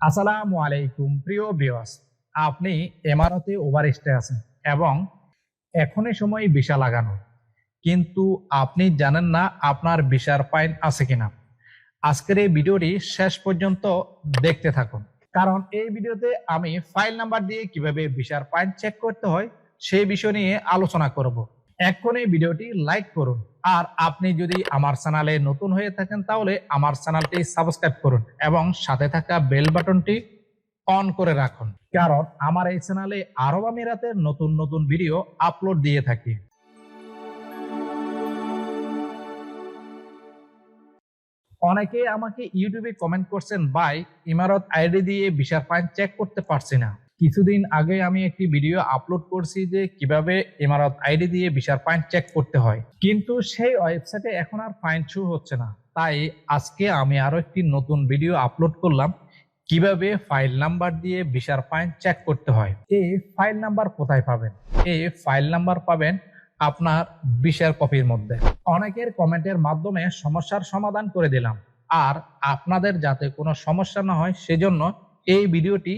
আসসালামু আলাইকুম, প্রিয় ভিউয়ার্স আপনি এমারতে ওভারস্টে আছেন এবং এখনই সময় ভিসা লাগানো। কিন্তু আপনি জানেন না আপনার ভিসার ফাইন আছে কিনা। আজকের এই ভিডিওটি শেষ পর্যন্ত দেখতে থাকুন। কারণ এই ভিডিওতে আমি ফাইল নাম্বার দিয়ে কীভাবে ভিসার ফাইন চেক করতে হয়, সেই বিষয় নিয়ে আলোচনা করব। এই ভিডিওটি লাইক করুন। আর আপনি যদি আমার চ্যানেলে নতুন হয়ে থাকেন, তাহলে আমার চ্যানেলটি সাবস্ক্রাইব করুন এবং সাথে থাকা বেল বাটনটি অন করে রাখুন। কারণ আমার এই চ্যানেলে আরব আমিরাতের নতুন নতুন ভিডিও আপলোড দিয়ে থাকি। অনেকে আমাকে ইউটিউবে কমেন্ট করছেন, ভাই, ইমারত আইডি দিয়ে ভিসার ফাইন চেক করতে পারছি না। কিছুদিন আগে আমি একটি ভিডিও আপলোড করছি যে কীভাবে ইমারত আইডি দিয়ে ভিসার ফাইন চেক করতে হয়। কিন্তু সেই ওয়েবসাইটে এখন আর ফাইন শো হচ্ছে না। তাই আজকে আমি আরও একটি নতুন ভিডিও আপলোড করলাম, কীভাবে ফাইল নাম্বার দিয়ে ভিসার ফাইন চেক করতে হয়। এই ফাইল নাম্বার কোথায় পাবেন? এই ফাইল নাম্বার পাবেন আপনার ভিসার কপির মধ্যে। অনেকের কমেন্টের মাধ্যমে সমস্যার সমাধান করে দিলাম। আর আপনাদের যাতে কোনো সমস্যা না হয়, সেজন্য এই ভিডিওটি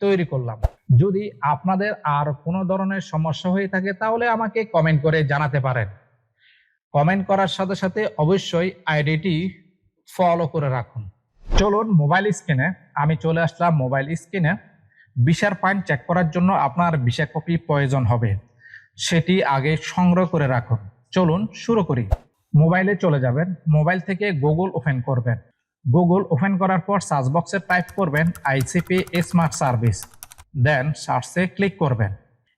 তৈরি করলাম। যদি আপনাদের আর কোনো ধরনের সমস্যা হয়ে থাকে, তাহলে আমাকে কমেন্ট করে জানাতে পারেন। কমেন্ট করার সাথে সাথে অবশ্যই আইডিটি ফলো করে রাখুন। চলুন মোবাইল স্ক্রিনে আমি চলে আসলাম মোবাইল স্ক্রিনে ভিসার পয়েন্ট চেক করার জন্য আপনার ভিসা কপি প্রয়োজন হবে। সেটি আগে সংগ্রহ করে রাখুন। চলুন শুরু করি। মোবাইলে চলে যাবেন। মোবাইল থেকে গুগল ওপেন করবেন। গুগল ওপেন করার পর সার্চ বক্সে টাইপ করবেন আইসিপি স্মার্ট সার্ভিস দেন সার্চে ক্লিক করবেন।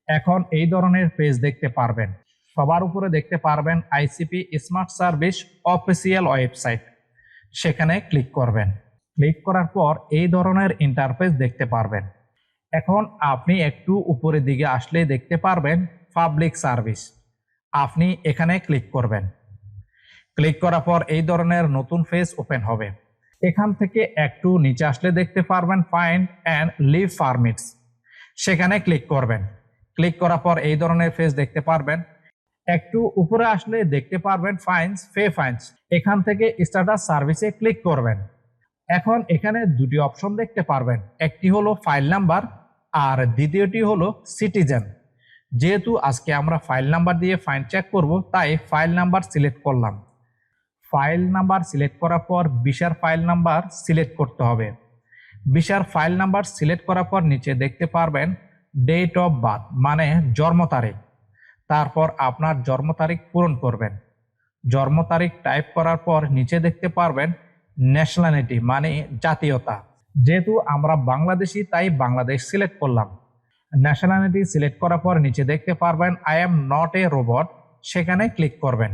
এখন এই ধরনের পেজ দেখতে পারবেন। সবার উপরে দেখতে পারবেন ICP smart service official website সেখানে ক্লিক করবেন। ক্লিক করার পর এই ধরনের ইন্টারফেস দেখতে পারবেন। এখন আপনি একটু উপরের দিকে আসলে দেখতে পারবেন পাবলিক সার্ভিস আপনি এখানে ক্লিক করবেন। ক্লিক করার পর এই ধরনের নতুন ফেজ ওপেন হবে। এখান থেকে একটু নিচে আসলে দেখতে পারবেন ফাইন্ড অ্যান্ড লিভ পারমিটস সেখানে ক্লিক করবেন। ক্লিক করার পর এই ধরনের ফেস দেখতে পারবেন। একটু উপরে আসলে দেখতে পারবেন ফাইন্স ফে ফাইন্স এখান থেকে স্ট্যাটাস সার্ভিসে ক্লিক করবেন। এখন এখানে দুটি অপশন দেখতে পারবেন। একটি হলো ফাইল নাম্বার আর দ্বিতীয়টি হলো সিটিজেন যেহেতু আজকে আমরা ফাইল নাম্বার দিয়ে ফাইন চেক করব, তাই ফাইল নাম্বার সিলেক্ট করলাম। ফাইল নাম্বার সিলেক্ট করার পর বিশার ফাইল নাম্বার সিলেক্ট করতে হবে। বিশার ফাইল নাম্বার সিলেক্ট করার পর নিচে দেখতে পারবেন ডেট অফ বার্থ মানে জন্ম তারিখ। তারপর আপনার জন্ম তারিখ পূরণ করবেন। জন্ম তারিখ টাইপ করার পর নিচে দেখতে পারবেন ন্যাশনালিটি মানে জাতীয়তা। যেহেতু আমরা বাংলাদেশি, তাই বাংলাদেশ সিলেক্ট করলাম। ন্যাশনালিটি সিলেক্ট করার পর নিচে দেখতে পারবেন I am not a robot সেখানে ক্লিক করবেন।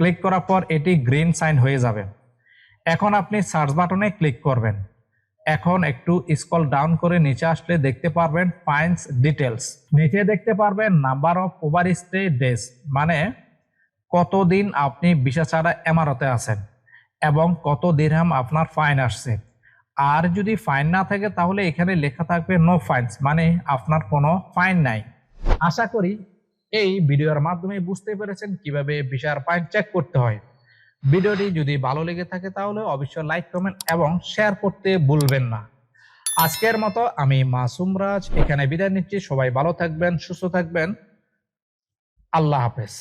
ক্লিক করার পর এটি গ্রিন সাইন হয়ে যাবে। এখন আপনি সার্চ বাটনে ক্লিক করবেন। এখন একটু স্কল ডাউন করে নিচে আসলে দেখতে পারবেন ফাইন্স ডিটেলস নিচে দেখতে পারবেন number of over stay days মানে কতদিন আপনি ভিসা ছাড়া এমারতে আছেন এবং কত দিরহাম আপনার ফাইন আসছে। আর যদি ফাইন না থাকে তাহলে এখানে লেখা থাকবে নো ফাইন্স মানে আপনার কোনো ফাইন নাই। আশা করি এই ভিডিওর মাধ্যমে বুঝতে পেরেছেন কীভাবে ভিসার পয়েন্ট চেক করতে হয়। ভিডিওটি যদি ভালো লেগে থাকে তাহলে অবশ্যই লাইক কমেন্ট এবং শেয়ার করতে ভুলবেন না। আজকের মতো আমি মাসুম রাজ এখানে বিদায় নিচ্ছি। সবাই ভালো থাকবেন, সুস্থ থাকবেন। আল্লাহ হাফেজ।